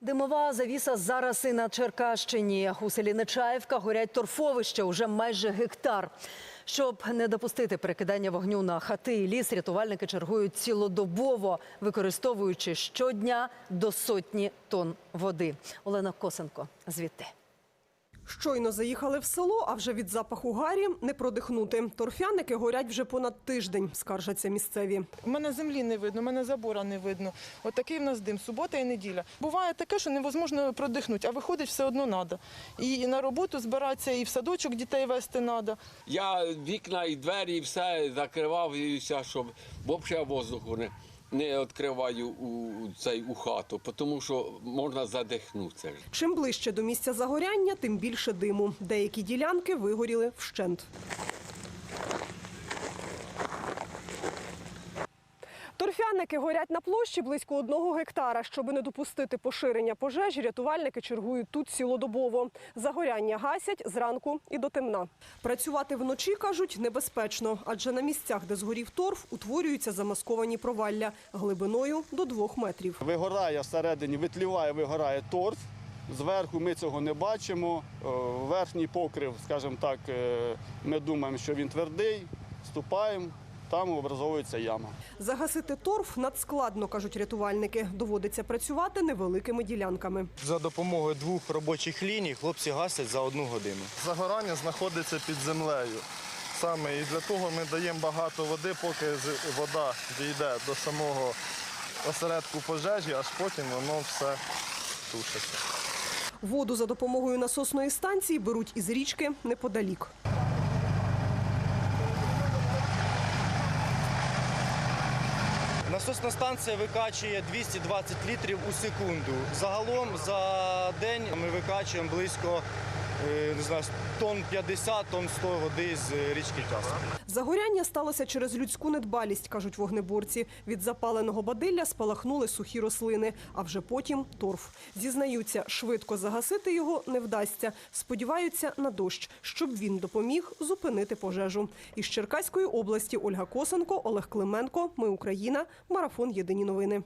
Димова завіса зараз і на Черкащині. У селі Нечаївка горять торфовища уже майже гектар. Щоб не допустити перекидання вогню на хати і ліс, рятувальники чергують цілодобово, використовуючи щодня до сотні тонн води. Олена Косенко звідти. Щойно заїхали в село, а вже від запаху гарі не продихнути. Торфяники горять вже понад тиждень, скаржаться місцеві. У мене землі не видно, у мене забора не видно. От такий в нас дим, субота і неділя. Буває таке, що невозможно продихнути, а виходить все одно треба. І на роботу збиратися, і в садочок дітей вести треба. Я вікна і двері, і все закривав, і все, щоб взагалі воздуху не, не відкриваю у, цей, у хату, тому що можна задихнутися. Чим ближче до місця загоряння, тим більше диму. Деякі ділянки вигоріли вщент. Торфяники горять на площі близько одного гектара. Щоб не допустити поширення пожежі, рятувальники чергують тут цілодобово. Загоряння гасять зранку і до темна. Працювати вночі, кажуть, небезпечно, адже на місцях, де згорів торф, утворюються замасковані провалля глибиною до двох метрів. Вигорає всередині, витліває, вигорає торф. Зверху ми цього не бачимо. Е, Верхній покрив, скажімо так, е, ми думаємо, що він твердий, ступаємо, там образовується яма. Загасити торф надскладно, кажуть рятувальники. Доводиться працювати невеликими ділянками. За допомогою двох робочих ліній хлопці гасять за одну годину. Загорання знаходиться під землею. Саме і для того ми даємо багато води, поки вода дійде до самого осередку пожежі, аж потім воно все тушиться. Воду за допомогою насосної станції беруть із річки неподалік. Насосна станція викачує 220 літрів у секунду. Загалом за день ми викачуємо близько не знаю, тонн 50, тонн 100 води з річки Тяса. Загоряння сталося через людську недбалість, кажуть вогнеборці. Від запаленого бадилля спалахнули сухі рослини, а вже потім торф. Зізнаються, швидко загасити його не вдасться. Сподіваються на дощ, щоб він допоміг зупинити пожежу. Із Черкаської області Ольга Косенко, Олег Клименко. Ми Україна. Марафон Єдині новини.